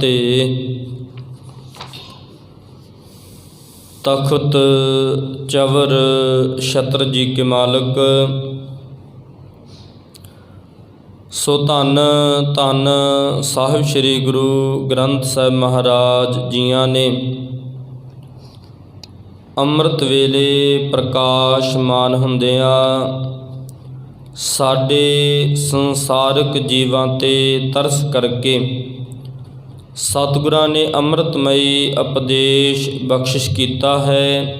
ਤੇ ਤਖਤ ਚਵਰ ਛਤਰ ਜੀ ਕੇ ਮਾਲਕ, ਸੋ ਧੰਨ ਧੰਨ ਸਾਹਿਬ ਸ੍ਰੀ ਗੁਰੂ ਗ੍ਰੰਥ ਸਾਹਿਬ ਮਹਾਰਾਜ ਜੀਆਂ ਨੇ ਅੰਮ੍ਰਿਤ ਵੇਲੇ ਪ੍ਰਕਾਸ਼ਮਾਨ ਹੁੰਦਿਆਂ ਸਾਡੇ ਸੰਸਾਰਿਕ ਜੀਵਾਂ ਤੇ ਤਰਸ ਕਰਕੇ ਸਤਿਗੁਰਾਂ ਨੇ ਅੰਮ੍ਰਿਤਮਈ ਉਪਦੇਸ਼ ਬਖਸ਼ਿਸ਼ ਕੀਤਾ ਹੈ।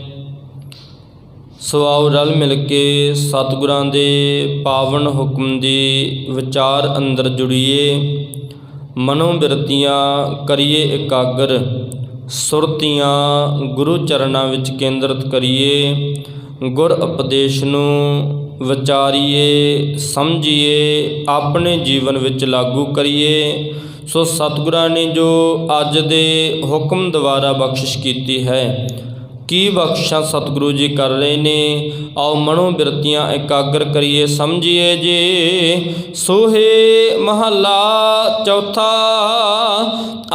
ਸੋ ਆਓ ਰਲ ਮਿਲ ਕੇ ਸਤਿਗੁਰਾਂ ਦੇ ਪਾਵਨ ਹੁਕਮ ਦੀ ਵਿਚਾਰ ਅੰਦਰ ਜੁੜੀਏ। ਮਨੋ ਬਿਰਤੀਆਂ ਕਰੀਏ ਇਕਾਗਰ, ਸੁਰਤੀਆਂ ਗੁਰੂ ਚਰਨਾਂ ਵਿੱਚ ਕੇਂਦਰਿਤ ਕਰੀਏ। ਗੁਰ ਉਪਦੇਸ਼ ਨੂੰ ਵਿਚਾਰੀਏ, ਸਮਝੀਏ, ਆਪਣੇ ਜੀਵਨ ਵਿੱਚ ਲਾਗੂ ਕਰੀਏ। ਸੋ ਸਤਿਗੁਰਾਂ ਨੇ ਜੋ ਅੱਜ ਦੇ ਹੁਕਮ ਦੁਆਰਾ ਬਖਸ਼ਿਸ਼ ਕੀਤੀ ਹੈ, ਕੀ ਬਖਸ਼ਾਂ ਸਤਿਗੁਰੂ ਜੀ ਕਰ ਰਹੇ ਨੇ? ਆਓ ਮਨੋ ਬਿਰਤੀਆਂ ਇਕਾਗਰ ਕਰੀਏ, ਸਮਝੀਏ ਜੀ। ਸੋਹੇ ਮਹੱਲਾ ਚੌਥਾ,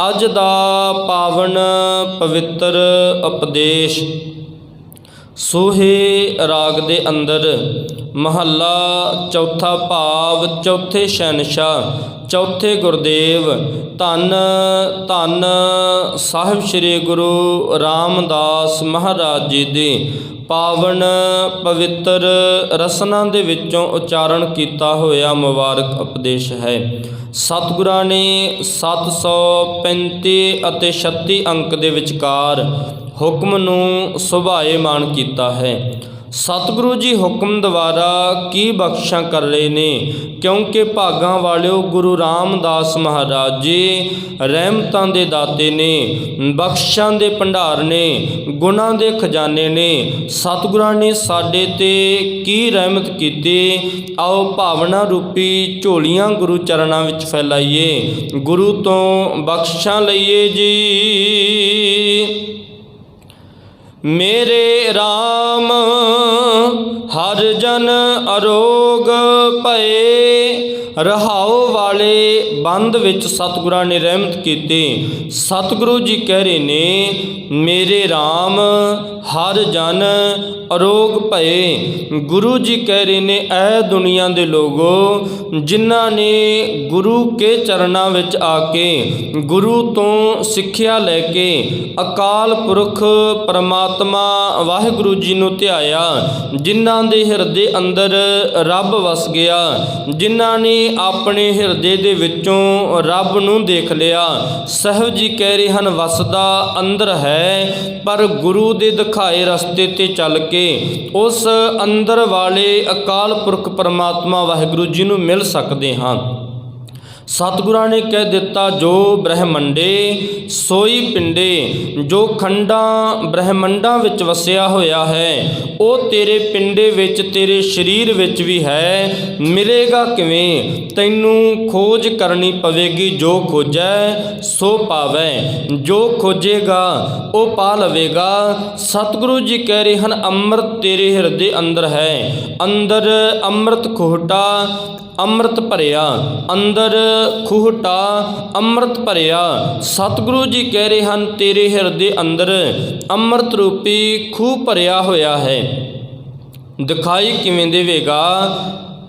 ਅੱਜ ਦਾ ਪਾਵਨ ਪਵਿੱਤਰ ਉਪਦੇਸ਼। ਸੋਹੇ ਰਾਗ ਦੇ ਅੰਦਰ ਮਹੱਲਾ ਚੌਥਾ ਭਾਵ ਚੌਥੇ ਸ਼ਹਿਨशाह ਚੌਥੇ ਗੁਰਦੇਵ, ਧੰਨ ਧੰਨ ਸਾਹਿਬ ਸ੍ਰੀ ਗੁਰੂ ਰਾਮਦਾਸ ਮਹਾਰਾਜ ਜੀ ਦੀ ਪਾਵਨ ਪਵਿੱਤਰ ਰਸਨਾ ਦੇ ਵਿੱਚੋਂ ਉਚਾਰਨ ਕੀਤਾ ਹੋਇਆ ਮੁਬਾਰਕ ਉਪਦੇਸ਼ ਹੈ। ਸਤਿਗੁਰਾਂ ਨੇ 735 ਅਤੇ 36 ਅੰਕ ਦੇ ਵਿਚਕਾਰ ਹੁਕਮ ਨੂੰ ਸੁਭਾਏਮਾਨ ਕੀਤਾ ਹੈ। ਸਤਿਗੁਰੂ ਜੀ ਹੁਕਮ ਦੁਆਰਾ ਕੀ ਬਖਸ਼ਾਂ ਕਰ ਰਹੇ ਨੇ? ਕਿਉਂਕਿ ਭਾਗਾਂ ਵਾਲਿਓ ਗੁਰੂ ਰਾਮਦਾਸ ਮਹਾਰਾਜ ਜੀ ਰਹਿਮਤਾਂ ਦੇ ਦਾਤੇ ਨੇ, ਬਖਸ਼ਾਂ ਦੇ ਭੰਡਾਰ ਨੇ, ਗੁਣਾਂ ਦੇ ਖਜ਼ਾਨੇ ਨੇ। ਸਤਿਗੁਰਾਂ ਨੇ ਸਾਡੇ ਤੇ ਕੀ ਰਹਿਮਤ ਕੀਤੀ? ਆਓ ਭਾਵਨਾ ਰੂਪੀ ਝੋਲੀਆਂ ਗੁਰੂ ਚਰਨਾਂ ਵਿੱਚ ਫੈਲਾਈਏ। ਗੁਰੂ ਤੋਂ ਬਖਸ਼ਾਂ ਲਈਏ ਜੀ। ਮੇਰੇ RAM ਹਰ ਅਰੋਗ ਭਏ ਰਹਾਉ ਵਾਲੇ ਬੰਦ ਵਿੱਚ ਸਤਿਗੁਰਾਂ ਨੇ ਰਹਿਮਤ ਕੀਤੀ। ਸਤਿਗੁਰੂ ਜੀ ਕਹਿ ਰਹੇ ਨੇ, ਮੇਰੇ RAM ਹਰ ਜਨ ਅਰੋਗ ਭਏ। ਗੁਰੂ ਜੀ ਕਹਿ ਰਹੇ ਨੇ, ਐ ਦੁਨੀਆ ਦੇ ਲੋਗੋ, ਜਿਨ੍ਹਾਂ ਨੇ ਗੁਰੂ ਕੇ ਚਰਨਾਂ ਵਿੱਚ ਆ ਕੇ ਗੁਰੂ ਤੋਂ ਸਿੱਖਿਆ ਲੈ ਕੇ ਅਕਾਲ ਪੁਰਖ ਪਰਮਾਤਮਾ ਵਾਹਿਗੁਰੂ ਜੀ ਨੂੰ ਧਿਆਇਆ, ਜਿਨ੍ਹਾਂ ਦੇ ਹਿਰਦੇ ਅੰਦਰ ਰੱਬ ਵਸ ਗਿਆ, ਜਿਨ੍ਹਾਂ ਨੇ ਆਪਣੇ ਹਿਰਦੇ ਦੇ ਵਿੱਚੋਂ ਰੱਬ ਨੂੰ ਦੇਖ ਲਿਆ। ਸਹਿਬ ਜੀ ਕਹਿ ਰਹੇ ਹਨ, ਵਸਦਾ ਅੰਦਰ ਹੈ, ਪਰ ਗੁਰੂ ਦੇ ਦਿਖਾਏ ਰਸਤੇ ਤੇ ਚੱਲ ਕੇ ਉਸ ਅੰਦਰ ਵਾਲੇ ਅਕਾਲ ਪੁਰਖ ਪਰਮਾਤਮਾ ਵਾਹਿਗੁਰੂ ਜੀ ਨੂੰ ਮਿਲ ਸਕਦੇ ਹਾਂ। ਸਤਿਗੁਰਾਂ ਨੇ ਕਹਿ ਦਿੱਤਾ, ਜੋ ਬ੍ਰਹਮੰਡੇ ਸੋਈ ਪਿੰਡੇ, ਜੋ ਖੰਡਾਂ ਬ੍ਰਹਮੰਡਾਂ ਵਿੱਚ ਵਸਿਆ ਹੋਇਆ ਹੈ, ਉਹ ਤੇਰੇ ਪਿੰਡੇ ਵਿੱਚ, ਤੇਰੇ ਸਰੀਰ ਵਿੱਚ ਵੀ ਹੈ। ਮਿਲੇਗਾ ਕਿਵੇਂ? ਤੈਨੂੰ ਖੋਜ ਕਰਨੀ ਪਵੇਗੀ, ਜੋ ਖੋਜੈ, ਸੋ ਪਾਵੈ। ਜੋ ਖੋਜੇਗਾ, ਉਹ ਪਾ ਲਵੇਗਾ। ਸਤਿਗੁਰੂ ਜੀ ਕਹਿ ਰਹੇ ਹਨ, ਅੰਮ੍ਰਿਤ ਤੇਰੇ ਹਿਰਦੇ ਅੰਦਰ ਹੈ। ਅੰਦਰ ਅੰਮ੍ਰਿਤ ਖੋਟਾ ਅੰਮ੍ਰਿਤ ਭਰਿਆ, ਅੰਦਰ ਖੂਹਟਾ, ਅੰਮ੍ਰਿਤ ਭਰਿਆ। ਸਤਿਗੁਰੂ ਜੀ ਕਹਿ ਰਹੇ ਹਨ, ਤੇਰੇ ਹਿਰਦੇ ਅੰਦਰ ਅੰਮ੍ਰਿਤ ਰੂਪੀ ਖੂਹ ਭਰਿਆ ਹੋਇਆ ਹੈ। ਦਿਖਾਈ ਕਿਵੇਂ ਦੇਵੇਗਾ?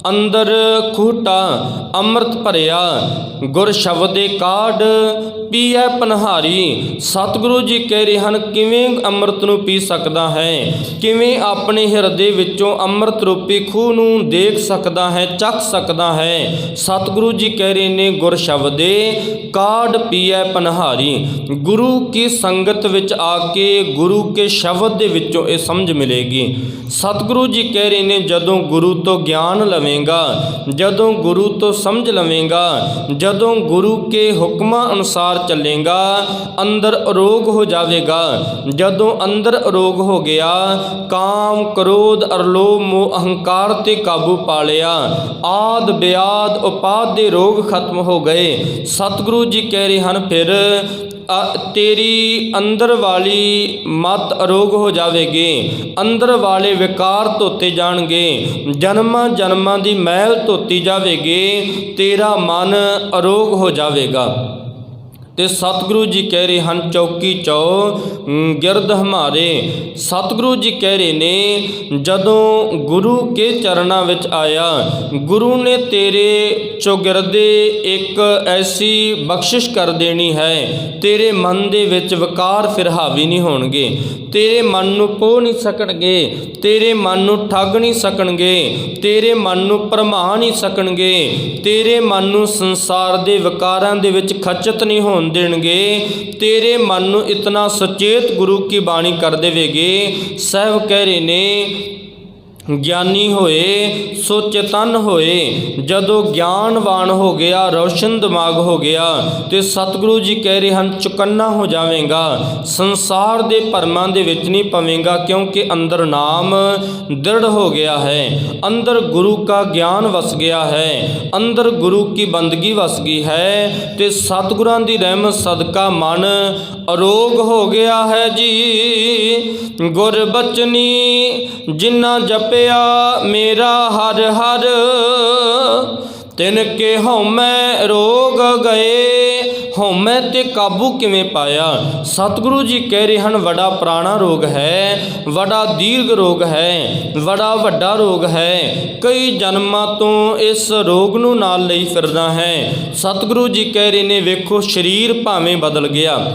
ਅੰਦਰ ਖੂਟਾ ਅੰਮ੍ਰਿਤ ਭਰਿਆ, ਗੁਰ ਸ਼ਬਦ ਦੇ ਕਾਢ ਪੀਐ ਪਨਹਾਰੀ, ਸਤਿਗੁਰੂ ਜੀ ਕਹਿ ਰਹੇ ਹਨ, ਕਿਵੇਂ ਅੰਮ੍ਰਿਤ ਨੂੰ ਪੀ ਸਕਦਾ ਹੈ? ਕਿਵੇਂ ਆਪਣੇ ਹਿਰਦੇ ਵਿੱਚੋਂ ਅੰਮ੍ਰਿਤ ਰੂਪੀ ਖੂਹ ਨੂੰ ਦੇਖ ਸਕਦਾ ਹੈ, ਚੱਖ ਸਕਦਾ ਹੈ? ਸਤਿਗੁਰੂ ਜੀ ਕਹਿ ਰਹੇ ਨੇ, ਗੁਰ ਸ਼ਬਦ ਦੇ ਕਾਢ ਪੀਐ ਪਨਹਾਰੀ, ਗੁਰੂ ਕੀ ਸੰਗਤ ਵਿੱਚ ਆ ਕੇ ਗੁਰੂ ਕੇ ਸ਼ਬਦ ਦੇ ਵਿੱਚੋਂ ਇਹ ਸਮਝ ਮਿਲੇਗੀ। ਸਤਿਗੁਰੂ ਜੀ ਕਹਿ ਰਹੇ ਨੇ, ਜਦੋਂ ਗੁਰੂ ਤੋਂ ਗਿਆਨ ਲਵੇਂਗਾ। ਜਦੋਂ ਗੁਰੂ ਤੋਂ ਸਮਝ ਲਵੇਂਗਾ, ਜਦੋਂ ਗੁਰੂ ਕੇ ਹੁਕਮਾਂ ਅਨੁਸਾਰ ਚੱਲੇਗਾ, ਅੰਦਰ ਅਰੋਗ ਹੋ ਜਾਵੇਗਾ। ਜਦੋਂ ਅੰਦਰ ਅਰੋਗ ਹੋ ਗਿਆ, ਕਾਮ, ਕ੍ਰੋਧ, ਅਰਲੋਭ, ਮੋਹ, ਅਹੰਕਾਰ ਤੇ ਕਾਬੂ ਪਾ ਲਿਆ। ਆਦ ਬਿਆਦ ਉਪਾਦ ਦੇ ਰੋਗ ਖਤਮ ਹੋ ਗਏ। ਸਤਿਗੁਰੂ ਜੀ ਕਹਿ ਰਹੇ ਹਨ, ਫਿਰ ਤੇਰੀ ਅੰਦਰ ਵਾਲੀ ਮਤ ਅਰੋਗ ਹੋ ਜਾਵੇਗੀ। ਅੰਦਰ ਵਾਲੇ ਵਿਕਾਰ ਧੋਤੇ ਜਾਣਗੇ। ਜਨਮਾਂ ਜਨਮਾਂ ਦੀ ਮੈਲ ਧੋਤੀ ਜਾਵੇਗੀ। ਤੇਰਾ ਮਨ ਅਰੋਗ ਹੋ ਜਾਵੇਗਾ। ਤੇ ਸਤਿਗੁਰੂ ਜੀ ਕਹਿ ਰਹੇ ਹਨ, ਚੌਕੀ ਚੌ ਗਿਰਦ ਹਮਾਰੇ। ਸਤਿਗੁਰੂ ਜੀ ਕਹਿ ਰਹੇ ਨੇ, ਜਦੋਂ ਗੁਰੂ ਕੇ ਚਰਨਾਂ ਵਿੱਚ ਆਇਆ, ਗੁਰੂ ਨੇ ਤੇਰੇ ਚੌਗਿਰਦੇ ਇੱਕ ਐਸੀ ਬਖਸ਼ਿਸ਼ ਕਰ ਦੇਣੀ ਹੈ, ਤੇਰੇ ਮਨ ਦੇ ਵਿੱਚ ਵਿਕਾਰ ਫਿਰ ਹਾਵੀ ਨਹੀਂ ਹੋਣਗੇ, ਤੇਰੇ ਮਨ ਨੂੰ ਪੋ ਨਹੀਂ ਸਕਣਗੇ, ਤੇਰੇ ਮਨ ਨੂੰ ਠੱਗ ਨਹੀਂ ਸਕਣਗੇ, ਤੇਰੇ ਮਨ ਨੂੰ ਭਰਮਾ ਨਹੀਂ ਸਕਣਗੇ, ਤੇਰੇ ਮਨ ਨੂੰ ਸੰਸਾਰ ਦੇ ਵਿਕਾਰਾਂ ਦੇ ਵਿੱਚ ਖਚਤ ਨਹੀਂ ਹੋਣ ਦੇਣਗੇ। ਤੇਰੇ ਮਨ ਨੂੰ ਇਤਨਾ ਸੁਚੇਤ ਗੁਰੂ ਕੀ ਬਾਣੀ ਕਰ ਦੇਵੇਗੇ। ਸਹਿਬ ਕਹਿ ਰਹੇ ਨੇ ਗਿਆਨੀ ਹੋਏ ਸੋ ਚੇਤਨ ਹੋਏ, ਜਦੋਂ ਗਿਆਨਵਾਨ ਹੋ ਗਿਆ, ਰੌਸ਼ਨ ਦਿਮਾਗ ਹੋ ਗਿਆ, ਤੇ ਸਤਿਗੁਰੂ ਜੀ ਕਹਿ ਰਹੇ ਹਨ, ਚੁਕੰਨਾ ਹੋ ਜਾਵੇਗਾ, ਸੰਸਾਰ ਦੇ ਭਰਮਾਂ ਦੇ ਵਿੱਚ ਨਹੀਂ ਪਵੇਂਗਾ, ਕਿਉਂਕਿ ਅੰਦਰ ਨਾਮ ਦ੍ਰਿੜ ਹੋ ਗਿਆ ਹੈ, ਅੰਦਰ ਗੁਰੂ ਕਾ ਗਿਆਨ ਵਸ ਗਿਆ ਹੈ, ਅੰਦਰ ਗੁਰੂ ਕੀ ਬੰਦਗੀ ਵਸ ਗਈ ਹੈ, ਤੇ ਸਤਿਗੁਰਾਂ ਦੀ ਰਹਿਮਤ ਸਦਕਾ ਮਨ ਅਰੋਗ ਹੋ ਗਿਆ ਹੈ ਜੀ। ਗੁਰ ਬਚਨੀ, ਜਿਨ੍ਹਾਂ ਜਪਿਆ ਮੇਰਾ ਹਰ ਹਰ। ਤਿਨ ਕੇ ਹਉਮੈ ਰੋਗ ਗਏ ਹਉਮੈ ਤੇ ਕਾਬੂ ਕਿਵੇਂ ਪਾਇਆ? ਸਤਿਗੁਰੂ ਜੀ ਕਹਿ ਰਹੇ ਹਨ ਬੜਾ ਪੁਰਾਣਾ ਰੋਗ ਹੈ ਬੜਾ ਦੀਰਘ ਰੋਗ ਹੈ ਬੜਾ ਵੱਡਾ ਰੋਗ ਹੈ। ਕਈ ਜਨਮਾਂ ਤੋਂ ਇਸ ਰੋਗ ਨੂੰ ਨਾਲ ਲਈ ਫਿਰਦਾ ਹੈ। ਸਤਿਗੁਰੂ ਜੀ ਕਹਿ ਰਹੇ ਨੇ, ਵੇਖੋ, ਸਰੀਰ ਭਾਵੇਂ ਬਦਲ ਗਿਆ।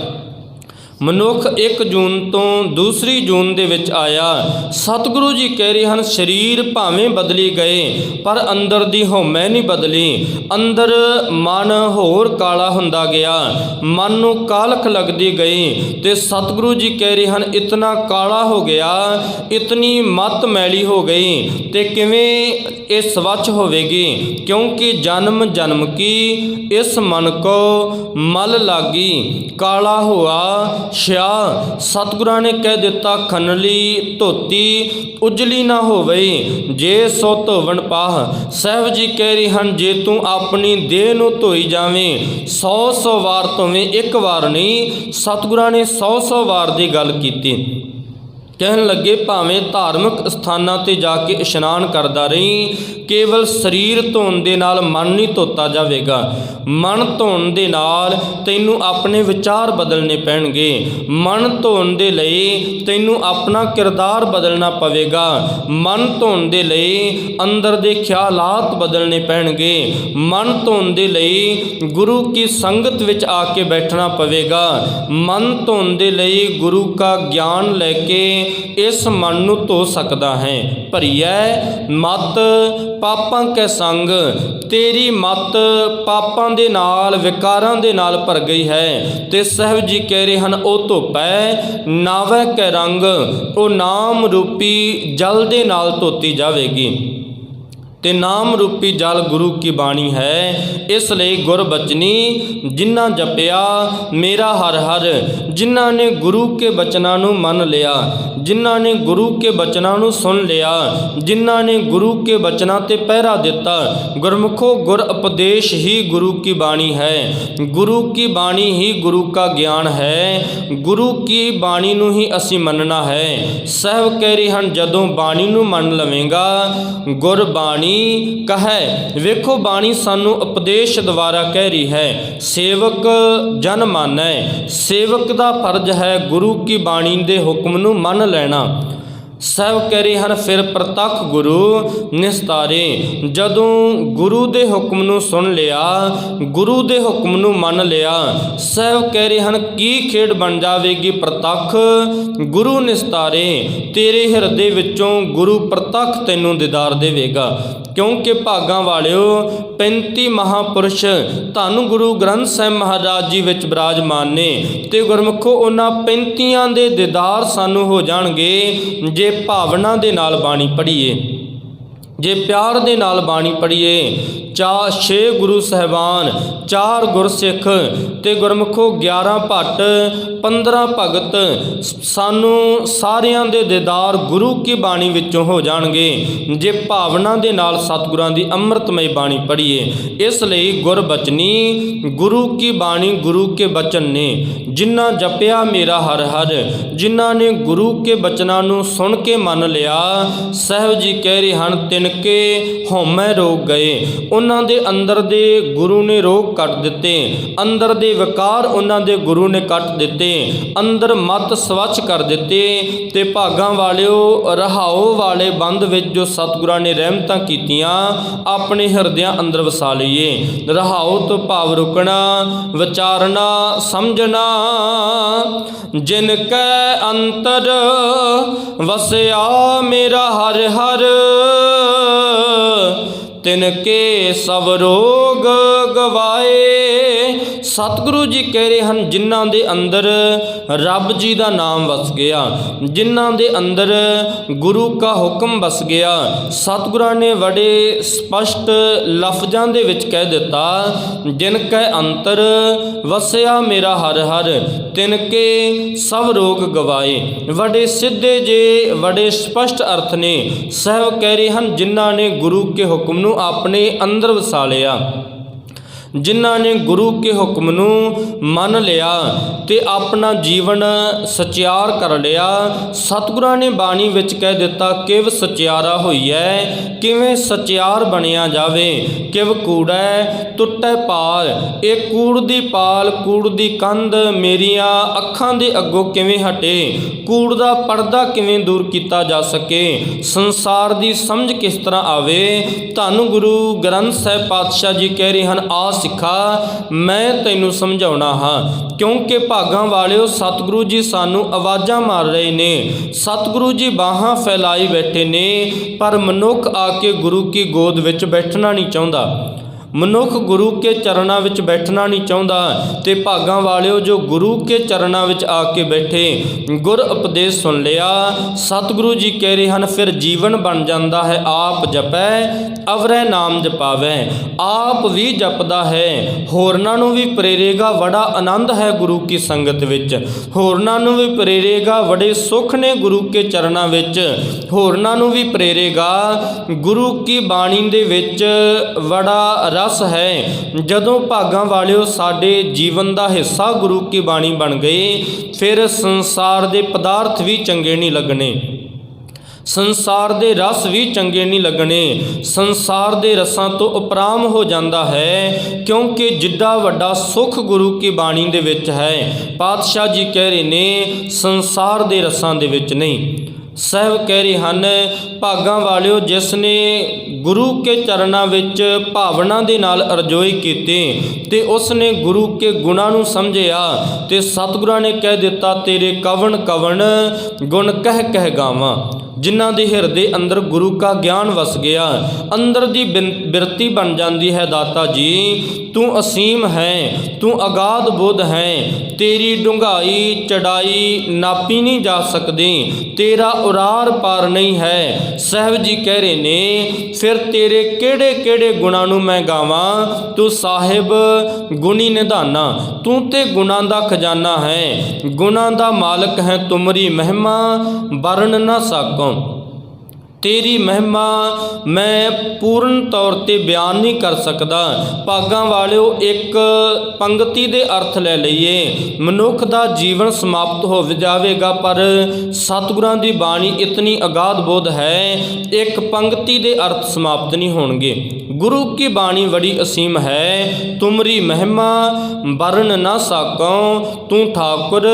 ਮਨੁੱਖ 1 ਜੂਨ ਤੋਂ ਦੂਸਰੀ ਜੂਨ ਦੇ ਵਿੱਚ ਆਇਆ। ਸਤਿਗੁਰੂ ਜੀ ਕਹਿ ਰਹੇ ਹਨ, ਸਰੀਰ ਭਾਵੇਂ ਬਦਲੀ ਗਏ, ਪਰ ਅੰਦਰ ਦੀ ਹਉਮੈ ਨਹੀਂ ਬਦਲੀ। ਅੰਦਰ ਮਨ ਹੋਰ ਕਾਲਾ ਹੁੰਦਾ ਗਿਆ। ਮਨ ਨੂੰ ਕਾਲਖ ਲੱਗਦੀ ਗਈ। ਤੇ ਸਤਿਗੁਰੂ ਜੀ ਕਹਿ ਰਹੇ ਹਨ, ਇਤਨਾ ਕਾਲਾ ਹੋ ਗਿਆ, ਇਤਨੀ ਮਤ ਮੈਲੀ ਹੋ ਗਈ, ਤੇ ਕਿਵੇਂ ਇਹ ਸਵੱਛ ਹੋਵੇਗੀ? ਕਿਉਂਕਿ ਜਨਮ ਜਨਮ ਕੀ, ਇਸ ਮਨ ਕੋ ਮਲ ਲਾਗੀ। ਕਾਲਾ ਹੋਆ ਛਿਆ ਸਤਿਗੁਰਾਂ ਨੇ ਕਹਿ ਦਿੱਤਾ, ਖਨਲੀ ਧੋਤੀ ਉਜਲੀ ਨਾ ਹੋਵੇ, ਜੇ ਸੋ ਧੋਵਣ ਪਾਹ। ਸਹਿਬ ਜੀ ਕਹਿ ਰਹੇ ਹਨ, ਜੇ ਤੂੰ ਆਪਣੀ ਦੇਹ ਨੂੰ ਧੋਈ ਜਾਵੇਂ 100 100 ਵਾਰ ਧੋਵੇਂ ਇੱਕ ਵਾਰ ਨਹੀਂ, ਸਤਿਗੁਰਾਂ ਨੇ 100 100 ਵਾਰ ਦੀ ਗੱਲ ਕੀਤੀ। ਕਹਿਣ ਲੱਗੇ, ਭਾਵੇਂ ਧਾਰਮਿਕ ਸਥਾਨਾਂ ਤੇ ਜਾ ਕੇ ਇਸ਼ਨਾਨ ਕਰਦਾ ਰਹੀਂ, ਕੇਵਲ ਸਰੀਰ ਧੋਣ ਦੇ ਨਾਲ ਮਨ ਨਹੀਂ ਧੋਤਾ ਜਾਵੇਗਾ। ਮਨ ਧੋਣ ਦੇ ਨਾਲ ਤੈਨੂੰ ਆਪਣੇ ਵਿਚਾਰ ਬਦਲਨੇ ਪੈਣਗੇ। ਮਨ ਧੋਣ ਦੇ ਲਈ ਤੈਨੂੰ ਆਪਣਾ ਕਿਰਦਾਰ ਬਦਲਣਾ ਪਵੇਗਾ। ਮਨ ਧੋਣ ਦੇ ਲਈ ਅੰਦਰ ਦੇ ਖਿਆਲਾਤ ਬਦਲਨੇ ਪੈਣਗੇ। ਮਨ ਧੋਣ ਦੇ ਲਈ ਗੁਰੂ ਕੀ ਸੰਗਤ ਵਿੱਚ ਆ ਕੇ ਬੈਠਣਾ ਪਵੇਗਾ। ਮਨ ਧੋਣ ਦੇ ਲਈ ਗੁਰੂ ਕਾ ਗਿਆਨ ਲੈ ਕੇ ਇਸ ਮਨ ਨੂੰ ਧੋ ਸਕਦਾ ਹੈ। ਭਰੀਐ, ਮਤ ਪਾਪਾਂ ਕੈ ਸੰਗ, ਤੇਰੀ ਮਤ ਪਾਪਾਂ ਦੇ ਨਾਲ, ਵਿਕਾਰਾਂ ਦੇ ਨਾਲ ਭਰ ਗਈ ਹੈ। ਤੇ ਸਹਿਬ ਜੀ ਕਹਿ ਰਹੇ ਹਨ, ਉਹ ਧੁੱਪੈ, ਨਾਵੈ ਕੈ ਰੰਗ, ਉਹ ਨਾਮ ਰੂਪੀ ਜਲ ਦੇ ਨਾਲ ਧੋਤੀ ਜਾਵੇਗੀ। ਤੇ ਨਾਮ ਰੂਪੀ ਜਲ ਗੁਰੂ ਕੀ ਬਾਣੀ ਹੈ? ਇਸ ਲਈ ਗੁਰਬਚਨੀ ਜਿਨ੍ਹਾਂ ਜਪਿਆ, ਮੇਰਾ ਹਰ ਹਰ, ਜਿਨ੍ਹਾਂ ਨੇ ਗੁਰੂ ਕੇ ਬਚਨਾਂ ਨੂੰ ਮੰਨ ਲਿਆ ਜਿਨ੍ਹਾਂ ਨੇ ਗੁਰੂ ਕੇ ਬਚਨਾਂ ਨੂੰ ਸੁਣ ਲਿਆ, ਜਿਨ੍ਹਾਂ ਨੇ ਗੁਰੂ ਕੇ ਬਚਨਾਂ ਤੇ ਪਹਿਰਾ ਦਿੱਤਾ, ਗੁਰਮੁਖੋ ਗੁਰ ਉਪਦੇਸ਼ ਹੀ ਗੁਰੂ ਕੀ ਬਾਣੀ ਹੈ। ਗੁਰੂ ਕੀ ਬਾਣੀ ਹੀ ਗੁਰੂ ਕਾ ਗਿਆਨ ਹੈ। ਗੁਰੂ ਕੀ ਬਾਣੀ ਨੂੰ ਹੀ ਅਸੀਂ ਮੰਨਣਾ ਹੈ। ਸਹਿਬ ਕਹਿ ਰਹੇ ਹਨ, ਜਦੋਂ ਬਾਣੀ ਨੂੰ ਮੰਨ ਲਵੇਂਗਾ ਗੁਰਬਾਣੀ ਕਹੈ, ਵੇਖੋ ਬਾਣੀ ਸਾਨੂੰ ਉਪਦੇਸ਼ ਦੁਆਰਾ ਕਹਿ ਰਹੀ ਹੈ, ਸੇਵਕ ਜਨ ਮਾਨੈ, ਸੇਵਕ ਦਾ ਫਰਜ਼ ਹੈ ਗੁਰੂ ਕੀ ਬਾਣੀ ਦੇ ਹੁਕਮ ਨੂੰ ਮੰਨ ਲੈਣਾ। ਸਭ ਕਹਿ ਰਹੇ ਫਿਰ ਪ੍ਰਤੱਖ ਗੁਰੂ ਨਿਸਤਾਰੇ, ਜਦੋਂ ਗੁਰੂ ਦੇ ਹੁਕਮ ਨੂੰ ਸੁਣ ਲਿਆ, ਗੁਰੂ ਦੇ ਹੁਕਮ ਨੂੰ ਮੰਨ ਲਿਆ ਸਭ ਕਹਿ ਰਹੇ ਹਨ, ਕੀ ਖੇਡ ਬਣ ਜਾਵੇਗੀ ਪ੍ਰਤੱਖ? ਗੁਰੂ ਨਿਸਤਾਰੇ, ਤੇਰੇ ਹਿਰਦੇ ਵਿੱਚੋਂ ਗੁਰੂ ਪ੍ਰਤੱਖ ਤੈਨੂੰ ਦਿਦਾਰ ਦੇਵੇਗਾ। ਕਿਉਂਕਿ ਭਾਗਾਂ ਵਾਲਿਓ 35 ਮਹਾਪੁਰਸ਼ ਧੰਨ ਗੁਰੂ ਗ੍ਰੰਥ ਸਾਹਿਬ ਮਹਾਰਾਜ ਜੀ ਵਿੱਚ ਬਿਰਾਜਮਾਨ ਨੇ ਤੇ ਗੁਰਮੁਖੋ ਉਹਨਾਂ 35ਾਂ ਦੇ ਦੀਦਾਰ ਸਾਨੂੰ ਹੋ ਜਾਣਗੇ ਜੇ ਭਾਵਨਾ ਦੇ ਨਾਲ ਬਾਣੀ ਪੜ੍ਹੀਏ। ਜੇ ਪਿਆਰ ਦੇ ਨਾਲ ਬਾਣੀ ਪੜ੍ਹੀਏ ਚਾ ਛੇ ਗੁਰੂ ਸਹਿਬਾਨ, ਚਾਰ ਗੁਰਸਿੱਖ ਤੇ ਗੁਰਮੁਖੋ 11 ਭੱਟ 15 ਭਗਤ, ਸਾਨੂੰ ਸਾਰਿਆਂ ਦੇ ਦੀਦਾਰ ਗੁਰੂ ਕੀ ਬਾਣੀ ਵਿੱਚੋਂ ਹੋ ਜਾਣਗੇ। ਜੇ ਭਾਵਨਾ ਦੇ ਨਾਲ ਸਤਿਗੁਰਾਂ ਦੀ ਅੰਮ੍ਰਿਤਮਈ ਬਾਣੀ ਪੜ੍ਹੀਏ, ਇਸ ਲਈ ਗੁਰਬਚਨੀ, ਗੁਰੂ ਕੀ ਬਾਣੀ, ਗੁਰੂ ਕੇ ਬਚਨ ਨੇ, ਜਿਨ੍ਹਾਂ ਜਪਿਆ ਮੇਰਾ ਹਰ ਹਰ, ਜਿਨ੍ਹਾਂ ਨੇ ਗੁਰੂ ਕੇ ਬਚਨਾਂ ਨੂੰ ਸੁਣ ਕੇ ਮੰਨ ਲਿਆ, ਸਹਿਬ ਜੀ ਕਹਿ ਰਹੇ ਹਨ, ਤਿਨ ਕੇ ਹਉਮੈ ਰੋਗ ਗਏ। ਉਹਨਾਂ ਦੇ ਅੰਦਰ ਦੇ ਗੁਰੂ ਨੇ ਰੋਗ ਕੱਟ ਦਿੱਤੇ। ਅੰਦਰ ਦੇ ਵਿਕਾਰ ਉਹਨਾਂ ਦੇ ਗੁਰੂ ਨੇ ਕੱਟ ਦਿੱਤੇ। ਅੰਦਰ ਮਤ ਸਵੱਛ ਕਰ ਦਿੱਤੇ ਤੇ ਭਾਗਾਂ ਵਾਲਿਓ, ਰਹਾਓ ਵਾਲੇ ਬੰਦ ਵਿੱਚ ਜੋ ਸਤਿਗੁਰਾਂ ਨੇ ਰਹਿਮਤਾਂ ਕੀਤੀਆਂ, ਆਪਣੇ ਹਿਰਦਿਆਂ ਅੰਦਰ ਵਸਾ ਲਈਏ। ਰਹਾਓ ਤੋਂ ਭਾਵ ਰੁਕਣਾ, ਵਿਚਾਰਨਾ, ਸਮਝਣਾ, ਜਿਨ ਕੈ ਅੰਤਰ ਵਸਿਆ ਮੇਰਾ ਹਰ ਹਰ। ਤਿਨ ਕੇ ਸਭ ਰੋਗ ਗਵਾਏ। ਸਤਿਗੁਰੂ ਜੀ ਕਹਿ ਰਹੇ ਹਨ, ਜਿਨ੍ਹਾਂ ਦੇ ਅੰਦਰ ਰੱਬ ਜੀ ਦਾ ਨਾਮ ਵਸ ਗਿਆ, ਜਿਨ੍ਹਾਂ ਦੇ ਅੰਦਰ ਗੁਰੂ ਕਾ ਹੁਕਮ ਵਸ ਗਿਆ, ਸਤਿਗੁਰਾਂ ਨੇ ਬੜੇ ਸਪਸ਼ਟ ਲਫ਼ਜ਼ਾਂ ਦੇ ਵਿੱਚ ਕਹਿ ਦਿੱਤਾ, ਜਿਨ ਕੈ ਅੰਤਰ ਵਸਿਆ ਮੇਰਾ ਹਰ ਹਰ, ਤਿਨ ਕੇ ਸਭ ਰੋਗ ਗਵਾਏ। ਬੜੇ ਸਿੱਧੇ ਜੇ, ਬੜੇ ਸਪਸ਼ਟ ਅਰਥ ਨੇ, ਸਹਿਬ ਕਹਿ ਰਹੇ ਹਨ, ਜਿਨ੍ਹਾਂ ਨੇ ਗੁਰੂ ਕੇ ਹੁਕਮ ਨੂੰ ਆਪਣੇ ਅੰਦਰ ਵਸਾ ਲਿਆ। ਜਿਨ੍ਹਾਂ ਨੇ ਗੁਰੂ ਕੇ ਹੁਕਮ ਨੂੰ ਮੰਨ ਲਿਆ ਤੇ ਆਪਣਾ ਜੀਵਨ ਸਚਿਆਰ ਕਰ ਲਿਆ, ਸਤਿਗੁਰਾਂ ਨੇ ਬਾਣੀ ਵਿੱਚ ਕਹਿ ਦਿੱਤਾ, ਕਿਵ ਸਚਿਆਰਾ ਹੋਈਐ, ਕਿਵੇਂ ਸਚਿਆਰ ਬਣਿਆ ਜਾਵੇ, ਕਿਵ ਕੂੜੈ ਟੁੱਟੈ ਪਾਲ, ਇਹ ਕੂੜ ਦੀ ਪਾਲ, ਕੂੜ ਦੀ ਕੰਧ ਮੇਰੀਆਂ ਅੱਖਾਂ ਦੇ ਅੱਗੋਂ ਕਿਵੇਂ ਹਟੇ, ਕੂੜ ਦਾ ਪਰਦਾ ਕਿਵੇਂ ਦੂਰ ਕੀਤਾ ਜਾ ਸਕੇ, ਸੰਸਾਰ ਦੀ ਸਮਝ ਕਿਸ ਤਰ੍ਹਾਂ ਆਵੇ ਤੁਹਾਨੂੰ ਗੁਰੂ ਗ੍ਰੰਥ ਸਾਹਿਬ ਪਾਤਸ਼ਾਹ ਜੀ ਕਹਿ ਰਹੇ ਹਨ, ਆਸ ਸਿੱਖਾ, ਮੈਂ ਤੈਨੂੰ ਸਮਝਾਉਣਾ ਹਾਂ। ਕਿਉਂਕਿ ਭਾਗਾਂ ਵਾਲਿਓ ਸਤਿਗੁਰੂ ਜੀ ਸਾਨੂੰ ਆਵਾਜ਼ਾਂ ਮਾਰ ਰਹੇ ਨੇ। ਸਤਿਗੁਰੂ ਜੀ ਬਾਹਾਂ ਫੈਲਾਈ ਬੈਠੇ ਨੇ, ਪਰ ਮਨੁੱਖ ਆ ਕੇ ਗੁਰੂ ਕੀ ਗੋਦ ਵਿੱਚ ਬੈਠਣਾ ਨਹੀਂ ਚਾਹੁੰਦਾ। ਮਨੁੱਖ ਗੁਰੂ ਕੇ ਚਰਨਾਂ ਵਿੱਚ ਬੈਠਣਾ ਨਹੀਂ ਚਾਹੁੰਦਾ ਤੇ ਭਾਗਾਂ ਵਾਲਿਓ ਜੋ ਗੁਰੂ ਕੇ ਚਰਨਾਂ ਵਿੱਚ ਆ ਕੇ ਬੈਠੇ, ਗੁਰ ਉਪਦੇਸ਼ ਸੁਣ ਲਿਆ। ਸਤਿਗੁਰੂ ਜੀ ਕਹਿ ਰਹੇ ਹਨ, ਫਿਰ ਜੀਵਨ ਬਣ ਜਾਂਦਾ ਹੈ, ਆਪ ਜਪੈ, ਅਵਰੈ ਨਾਮ ਜਪਾਵੈ। ਆਪ ਵੀ ਜਪਦਾ ਹੈ, ਹੋਰਨਾਂ ਨੂੰ ਵੀ ਪ੍ਰੇਰੇਗਾ ਬੜਾ ਆਨੰਦ ਹੈ ਗੁਰੂ ਕੀ ਸੰਗਤ ਵਿੱਚ। ਹੋਰਨਾਂ ਨੂੰ ਵੀ ਪ੍ਰੇਰੇਗਾ ਬੜੇ ਸੁਖ ਨੇ ਗੁਰੂ ਕੇ ਚਰਨਾਂ ਵਿੱਚ। ਹੋਰਨਾਂ ਨੂੰ ਵੀ ਪ੍ਰੇਰੇਗਾ ਗੁਰੂ ਕੀ ਬਾਣੀ ਦੇ ਵਿੱਚ ਬੜਾ ਰਸ ਹੈ। ਜਦੋਂ ਭਾਗਾਂ ਵਾਲਿਓ ਸਾਡੇ ਜੀਵਨ ਦਾ ਹਿੱਸਾ ਗੁਰੂ ਕੀ ਬਾਣੀ ਬਣ ਗਏ, ਫਿਰ ਸੰਸਾਰ ਦੇ ਪਦਾਰਥ ਵੀ ਚੰਗੇ ਨਹੀਂ ਲੱਗਣੇ। ਸੰਸਾਰ ਦੇ ਰਸ ਵੀ ਚੰਗੇ ਨਹੀਂ ਲੱਗਣੇ। ਸੰਸਾਰ ਦੇ ਰਸਾਂ ਤੋਂ ਉਪਰਾਮ ਹੋ ਜਾਂਦਾ ਹੈ, ਕਿਉਂਕਿ ਜਿੱਡਾ ਵੱਡਾ ਸੁਖ ਗੁਰੂ ਕੀ ਬਾਣੀ ਦੇ ਵਿੱਚ ਹੈ। ਪਾਤਸ਼ਾਹ ਜੀ ਕਹਿ ਰਹੇ ਨੇ, ਸੰਸਾਰ ਦੇ ਰਸਾਂ ਦੇ ਵਿੱਚ ਨਹੀਂ। ਸਹਿਬ ਕਹਿ ਰਹੇ ਹਨ, ਭਾਗਾਂ ਵਾਲਿਓ ਜਿਸ ਨੇ ਗੁਰੂ ਕੇ ਚਰਨਾਂ ਵਿੱਚ ਭਾਵਨਾ ਦੇ ਨਾਲ ਅਰਜ਼ੋਈ ਕੀਤੀ, ਤੇ ਉਸ ਨੇ ਗੁਰੂ ਕੇ ਗੁਣਾਂ ਨੂੰ ਸਮਝਿਆ, ਤੇ ਸਤਿਗੁਰਾਂ ਨੇ ਕਹਿ ਦਿੱਤਾ, ਤੇਰੇ ਕਵਣ ਕਵਣ, ਗੁਣ ਕਹਿ ਕਹਿ ਗਾਵਾਂ। ਜਿਨ੍ਹਾਂ ਦੇ ਹਿਰਦੇ ਅੰਦਰ ਗੁਰੂ ਕਾ ਗਿਆਨ ਵਸ ਗਿਆ, ਅੰਦਰ ਦੀ ਬਿਨ- ਬਿਰਤੀ ਬਣ ਜਾਂਦੀ ਹੈ ਦਾਤਾ ਜੀ। ਤੂੰ ਅਸੀਮ ਹੈ, ਤੂੰ ਅਗਾਧ ਬੁੱਧ ਹੈ, ਤੇਰੀ ਡੁੰਗਾਈ ਚੜਾਈ ਨਾਪੀ ਨਹੀਂ ਜਾ ਸਕਦੀ, ਤੇਰਾ ਉਰਾਰ ਪਾਰ ਨਹੀਂ ਹੈ। ਸਹਿਬ ਜੀ ਕਹਿ ਰਹੇ ਨੇ, ਫਿਰ ਤੇਰੇ ਕਿਹੜੇ ਕਿਹੜੇ ਗੁਣਾਂ ਨੂੰ ਮੈਂ ਗਾਵਾਂ? ਤੂੰ ਸਾਹਿਬ, ਗੁਣੀ ਨਿਧਾਨਾ, ਤੂੰ ਤੇ ਗੁਣਾਂ ਦਾ ਖਜ਼ਾਨਾ ਹੈ। ਗੁਣਾਂ ਦਾ ਮਾਲਕ ਹੈ ਤੁਮਰੀ ਮਹਿਮਾ, ਵਰਣ ਨਾ ਸਕੋ। ਤੇਰੀ ਮਹਿਮਾ ਮੈਂ ਪੂਰਨ ਤੌਰ ਤੇ ਬਿਆਨ ਨਹੀਂ ਕਰ ਸਕਦਾ। ਭਾਗਾਂ ਵਾਲਿਓ, ਇੱਕ ਪੰਗਤੀ ਦੇ ਅਰਥ ਲੈ ਲਈਏ। ਮਨੁੱਖ ਦਾ ਜੀਵਨ ਸਮਾਪਤ ਹੋ ਜਾਵੇਗਾ, ਪਰ ਸਤਿਗੁਰਾਂ ਦੀ ਬਾਣੀ ਇਤਨੀ ਅਗਾਧ ਬੋਧ ਹੈ, ਇੱਕ ਪੰਗਤੀ ਦੇ ਅਰਥ ਸਮਾਪਤ ਨਹੀਂ ਹੋਣਗੇ। ਗੁਰੂ ਕੀ ਬਾਣੀ ਬੜੀ ਅਸੀਮ ਹੈ, ਤੁਮਰੀ ਮਹਿਮਾ ਵਰਨ ਨਾ ਸਾਕੋ, ਤੂੰ ਠਾਕੁਰ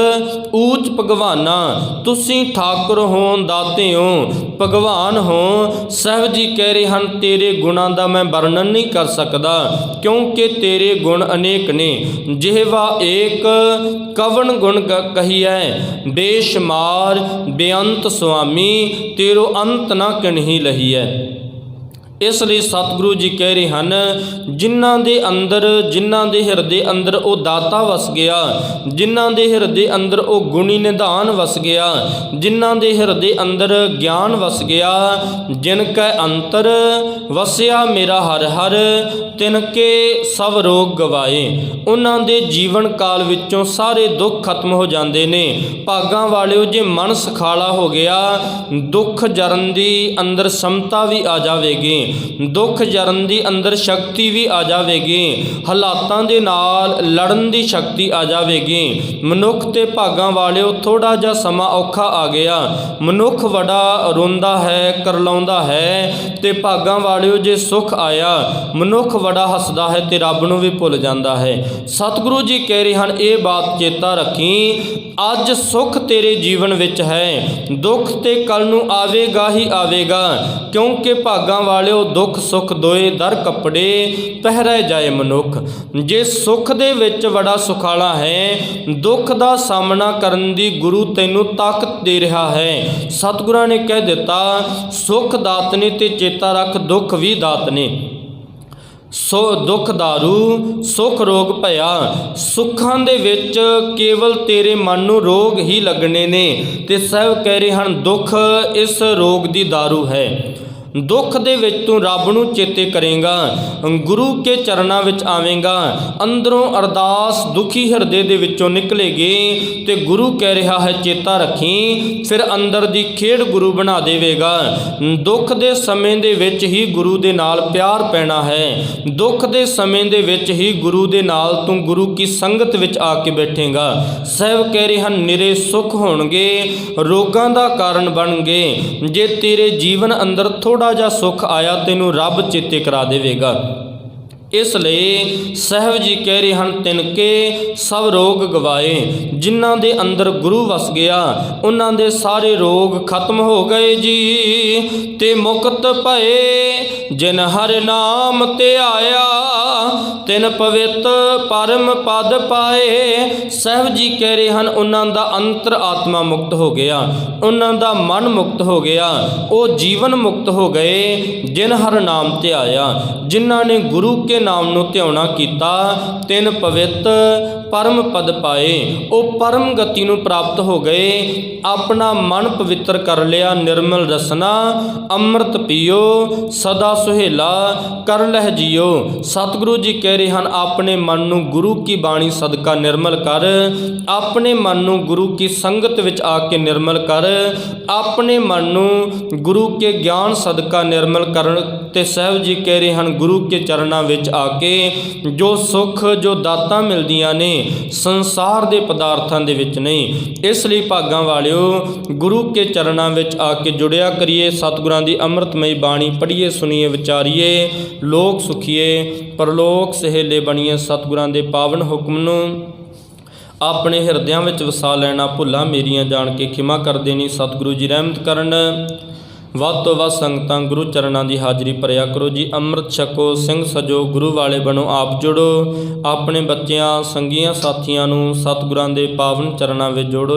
ਊਚ ਭਗਵਾਨਾ, ਤੁਸੀਂ ਠਾਕੁਰ ਹੋ ਦਾਤੇ ਹੋ ਭਗਵਾਨ ਹੋ, ਸਹਿਬ ਜੀ ਕਹਿ ਰਹੇ ਹਨ, ਤੇਰੇ ਗੁਣਾਂ ਦਾ ਮੈਂ ਵਰਣਨ ਨਹੀਂ ਕਰ ਸਕਦਾ, ਕਿਉਂਕਿ ਤੇਰੇ ਗੁਣ ਅਨੇਕ ਨੇ, ਜਿਹਵਾ ਏਕ ਕਵਣ ਗੁਣ ਕ- ਕਹੀਐ, ਬੇਸ਼ਮਾਰ ਬੇਅੰਤ ਸੁਆਮੀ, ਤੇਰੋ ਅੰਤ ਨਾ ਕਿਨਹੀ ਲਹੀਐ। ਇਸ ਲਈ ਸਤਿਗੁਰੂ ਜੀ ਕਹਿ ਰਹੇ ਹਨ, ਜਿਨ੍ਹਾਂ ਦੇ ਅੰਦਰ, ਜਿਨ੍ਹਾਂ ਦੇ ਹਿਰਦੇ ਅੰਦਰ ਉਹ ਦਾਤਾ ਵਸ ਗਿਆ, ਜਿਨ੍ਹਾਂ ਦੇ ਹਿਰਦੇ ਅੰਦਰ ਉਹ ਗੁਣੀ ਨਿਧਾਨ ਵਸ ਗਿਆ, ਜਿਨ੍ਹਾਂ ਦੇ ਹਿਰਦੇ ਅੰਦਰ ਗਿਆਨ ਵਸ ਗਿਆ, ਜਿਨ ਕੈ ਅੰਤਰ ਵਸਿਆ ਮੇਰਾ ਹਰ ਹਰ, ਤਿਨ ਕੇ ਸਭ ਰੋਗ ਗਵਾਏ। ਉਹਨਾਂ ਦੇ ਜੀਵਨ ਕਾਲ ਵਿੱਚੋਂ ਸਾਰੇ ਦੁੱਖ ਖਤਮ ਹੋ ਜਾਂਦੇ ਨੇ। ਭਾਗਾਂ ਵਾਲਿਓ, ਜੇ ਮਨ ਸਖਾਲਾ ਹੋ ਗਿਆ, ਦੁੱਖ ਜਰਨ ਦੀ ਅੰਦਰ ਸਮਤਾ ਵੀ ਆ ਜਾਵੇਗੀ। ਦੁੱਖ ਜਰਨ ਦੀ ਅੰਦਰ ਸ਼ਕਤੀ ਵੀ ਆ ਜਾਵੇਗੀ। ਹਾਲਾਤਾਂ ਦੇ ਨਾਲ ਲੜਨ ਦੀ ਸ਼ਕਤੀ ਆ ਜਾਵੇਗੀ। ਮਨੁੱਖ ਤੇ ਭਾਗਾਂ ਵਾਲਿਓ ਥੋੜਾ ਜਿਹਾ ਸਮਾਂ ਔਖਾ ਆ ਗਿਆ। ਮਨੁੱਖ ਵੜਾ ਰੋਂਦਾ ਹੈ, ਕਰਲਾਉਂਦਾ ਹੈ ਤੇ ਭਾਗਾਂ ਵਾਲਿਓ ਜੇ ਸੁੱਖ ਆਇਆ, ਮਨੁੱਖ ਵੜਾ ਹੱਸਦਾ ਹੈ ਤੇ ਰੱਬ ਨੂੰ ਵੀ ਭੁੱਲ ਜਾਂਦਾ ਹੈ। ਸਤਿਗੁਰੂ ਜੀ ਕਹਿ ਰਹੇ ਹਨ, ਇਹ ਬਾਤ ਚੇਤਾ ਰੱਖੀ, ਅੱਜ ਸੁੱਖ ਤੇਰੇ ਜੀਵਨ ਵਿੱਚ ਹੈ, ਦੁੱਖ ਤੇ ਕੱਲ ਨੂੰ ਆਵੇਗਾ ਹੀ ਆਵੇਗਾ, ਕਿਉਂਕਿ ਭਾਗਾਂ ਵਾਲਿਓ ਦੁੱਖ ਸੁੱਖ ਦੋਏ ਦਰ ਕੱਪੜੇ ਪਹਿਰਾਏ ਜਾਏ ਮਨੁੱਖ। ਜੇ ਸੁੱਖ ਦੇ ਵਿੱਚ ਬੜਾ ਸੁਖਾਲਾ ਹੈ, ਦੁੱਖ ਦਾ ਸਾਹਮਣਾ ਕਰਨ ਦੀ ਗੁਰੂ ਤੈਨੂੰ ਤਾਕਤ ਦੇ ਰਿਹਾ ਹੈ। ਸਤਿਗੁਰਾਂ ਨੇ ਕਹਿ ਦਿੱਤਾ, ਸੁੱਖ ਦਾਤ ਨੇ ਤੇ ਚੇਤਾ ਰੱਖ, ਦੁੱਖ ਵੀ ਦਾਤ ਨੇ ਸੋ ਦੁੱਖ ਦਾਰੂ, ਸੁਖ ਰੋਗ ਭਇਆ। ਸੁੱਖਾਂ ਦੇ ਵਿੱਚ ਕੇਵਲ ਤੇਰੇ ਮਨ ਨੂੰ ਰੋਗ ਹੀ ਲੱਗਣੇ ਨੇ ਤੇ ਸਭ ਕਹਿ ਰਹੇ ਹਨ, ਦੁੱਖ ਇਸ ਰੋਗ ਦੀ ਦਾਰੂ ਹੈ। ਦੁੱਖ ਦੇ ਵਿੱਚ ਤੂੰ ਰੱਬ ਨੂੰ ਚੇਤੇ ਕਰੇਗਾ, ਗੁਰੂ ਕੇ ਚਰਨਾਂ ਵਿੱਚ ਆਵੇਂਗਾ, ਅੰਦਰੋਂ ਅਰਦਾਸ ਦੁਖੀ ਹਿਰਦੇ ਦੇ ਵਿੱਚੋਂ ਨਿਕਲੇਗੀ ਤੇ ਗੁਰੂ ਕਹਿ ਰਿਹਾ ਹੈ, ਚੇਤਾ ਰੱਖੀ, ਫਿਰ ਅੰਦਰ ਦੀ ਖੇਡ ਗੁਰੂ ਬਣਾ ਦੇਵੇਗਾ। ਦੁੱਖ ਦੇ ਸਮੇਂ ਦੇ ਵਿੱਚ ਹੀ ਗੁਰੂ ਦੇ ਨਾਲ ਪਿਆਰ ਪੈਣਾ ਹੈ। ਦੁੱਖ ਦੇ ਸਮੇਂ ਦੇ ਵਿੱਚ ਹੀ ਗੁਰੂ ਦੇ ਨਾਲ ਤੂੰ ਗੁਰੂ ਕੀ ਸੰਗਤ ਵਿੱਚ ਆ ਕੇ ਬੈਠੇਗਾ। ਸਹਿਬ ਕਹਿ ਰਹੇ ਹਨ, ਨਿਰੇ ਸੁਖ ਹੋਣਗੇ, ਰੋਗਾਂ ਦਾ ਕਾਰਨ ਬਣਨਗੇ। ਜੇ ਤੇਰੇ ਜੀਵਨ ਅੰਦਰ ਥੋੜਾ ਜਿਹਾ ਸੁਖ ਆਇਆ ਤੈਨੂੰ ਰੱਬ ਚੇਤੇ ਕਰਾ ਦੇਵੇਗਾ। ਇਸ ਲਈ ਸਹਿਬ ਜੀ ਕਹਿ ਰਹੇ ਹਨ ਤਿਨਕੇ ਸਭ ਰੋਗ ਗਵਾਏ, ਜਿਨ੍ਹਾਂ ਦੇ ਅੰਦਰ ਗੁਰੂ ਵਸ ਗਿਆ, ਉਹਨਾਂ ਦੇ ਸਾਰੇ ਰੋਗ ਖਤਮ ਹੋ ਗਏ ਜੀ। ਤੇ ਮੁਕਤ ਭਏ, ਜਿਨ ਹਰਿ ਨਾਮ ਤੇ ਆਇਆ, ਤਿਨ ਪਵਿੱਤ ਪਰਮ ਪਦ ਪਾਏ। ਸਹਿਬ ਜੀ ਕਹਿ ਰਹੇ ਹਨ, ਉਹਨਾਂ ਦਾ ਅੰਤਰ ਆਤਮਾ ਮੁਕਤ ਹੋ ਗਿਆ, ਉਹਨਾਂ ਦਾ ਮਨ ਮੁਕਤ ਹੋ ਗਿਆ, ਉਹ ਜੀਵਨ ਮੁਕਤ ਹੋ ਗਏ, ਜਿਨ ਹਰ ਨਾਮ ਤੇ ਆਇਆ, ਜਿਨ੍ਹਾਂ ਨੇ ਗੁਰੂ ਕੇ ਨਾਮ ਨੂੰ ਧਿਆਉਣਾ ਕੀਤਾ, ਤਿੰਨ ਪਵਿੱਤ ਪਰਮ ਪਦ ਪਾਏ। ਉਹ ਪਰਮ ਗਤੀ ਨੂੰ ਪ੍ਰਾਪਤ ਹੋ ਗਏ। ਆਪਣਾ ਮਨ ਪਵਿੱਤਰ ਕਰ ਲਿਆ, ਨਿਰਮਲ ਰਸਨਾ, ਅੰਮ੍ਰਿਤ ਪੀਓ, ਸਦਾ ਸੁਹੇਲਾ, ਕਰ ਲਹਿ ਜੀਓ। ਸਤਿਗੁਰੂ ਜੀ ਕਹਿ ਰਹੇ ਹਨ, ਆਪਣੇ ਮਨ ਨੂੰ ਗੁਰੂ ਕੀ ਬਾਣੀ ਸਦਕਾ ਨਿਰਮਲ ਕਰ। ਆਪਣੇ ਮਨ ਨੂੰ ਗੁਰੂ ਕੀ ਸੰਗਤ ਵਿੱਚ ਆ ਕੇ ਨਿਰਮਲ ਕਰ। ਆਪਣੇ ਮਨ ਨੂੰ ਗੁਰੂ ਕੇ ਗਿਆਨ ਸਦਕਾ ਨਿਰਮਲ ਕਰਨ ਤੇ ਸਹਿਬ ਜੀ ਕਹਿ ਰਹੇ ਹਨ, ਗੁਰੂ ਕੇ ਚਰਨਾਂ ਵਿੱਚ ਵਿੱਚ ਆ ਕੇ ਜੋ ਸੁੱਖ, ਜੋ ਦਾਤਾਂ ਮਿਲਦੀਆਂ ਨੇ, ਸੰਸਾਰ ਦੇ ਪਦਾਰਥਾਂ ਦੇ ਵਿੱਚ ਨਹੀਂ। ਇਸ ਲਈ ਭਾਗਾਂ ਵਾਲਿਓ, ਗੁਰੂ ਕੇ ਚਰਨਾਂ ਵਿੱਚ ਆ ਕੇ ਜੁੜਿਆ ਕਰੀਏ, ਸਤਿਗੁਰਾਂ ਦੀ ਅੰਮ੍ਰਿਤਮਈ ਬਾਣੀ ਪੜ੍ਹੀਏ, ਸੁਣੀਏ, ਵਿਚਾਰੀਏ। ਲੋਕ ਸੁਖੀਏ, ਪਰਲੋਕ ਸਹੇਲੇ ਬਣੀਏ, ਸਤਿਗੁਰਾਂ ਦੇ ਪਾਵਨ ਹੁਕਮ ਨੂੰ। ਆਪਣੇ ਹਿਰਦਿਆਂ ਵਿੱਚ ਵਸਾ ਲੈਣਾ ਭੁੱਲਾਂ ਮੇਰੀਆਂ, ਜਾਣ ਕੇ ਖਿਮਾ ਕਰ ਦੇਣੀ ਸਤਿਗੁਰੂ ਜੀ ਰਹਿਮਤ ਕਰਨ। ਵੱਧ ਤੋਂ ਵੱਧ ਸੰਗਤਾਂ ਗੁਰੂ ਚਰਨਾਂ ਦੀ ਹਾਜ਼ਰੀ ਭਰਿਆ ਕਰੋ ਜੀ। ਅੰਮ੍ਰਿਤ ਛਕੋ, ਸਿੰਘ ਸਜੋ, ਗੁਰੂ ਵਾਲੇ ਬਣੋ, ਆਪ ਜੁੜੋ। ਆਪਣੇ ਬੱਚਿਆਂ, ਸੰਗੀਆਂ ਸਾਥੀਆਂ ਨੂੰ ਸਤਿਗੁਰਾਂ ਦੇ ਪਾਵਨ ਚਰਨਾਂ ਵਿੱਚ ਜੋੜੋ